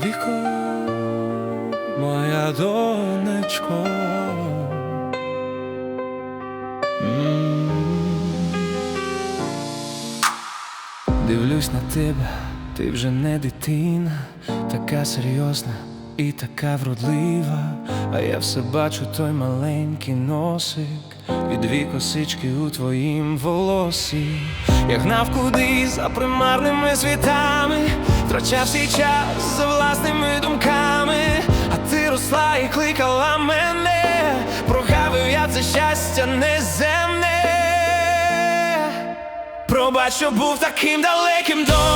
Віко, моя донечко. Дивлюсь на тебе, ти вже не дитина, така серйозна і така вродлива. А я все бачу той маленький носик і дві косички у твоїм волосі. Я гнав кудись за примарними світами, втрачав свій час за власними думками, а ти росла і кликала мене, прогавив я це щастя неземне. Пробач, що був таким далеким доню,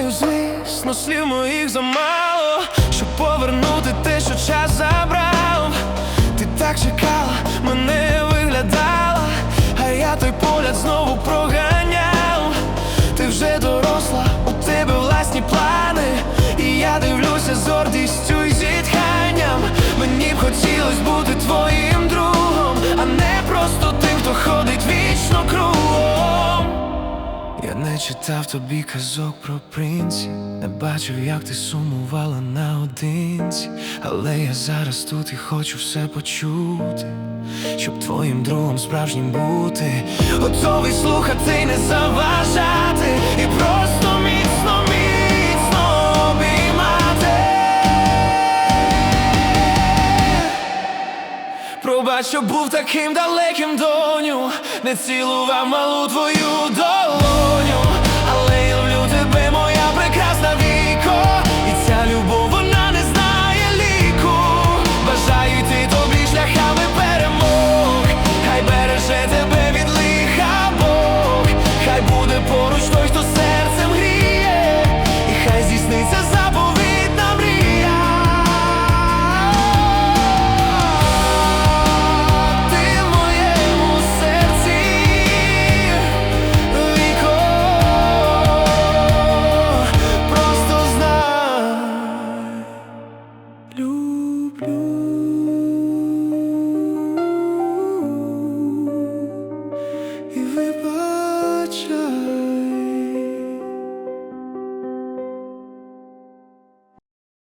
знаю, звісно, слів моїх замало, щоб повернути те, що час забрав. Ти так чекала, мене виглядала, а я той погляд знову проганяв. Ти вже доросла, у тебе власні плани, і я дивлюся з гордістю і зітханням. Мені б хотілось бути твоїм другом, а не просто тим, хто ходить вічно кругом. Не читав тобі казок про принців, не бачив, як ти сумувала наодинці, але я зараз тут і хочу все почути, щоб твоїм другом справжнім бути, готовий слухати, і не заважати, і просто міцно, міцно обіймати. Пробач, що був таким далеким доню, не цілував малу твою долоню.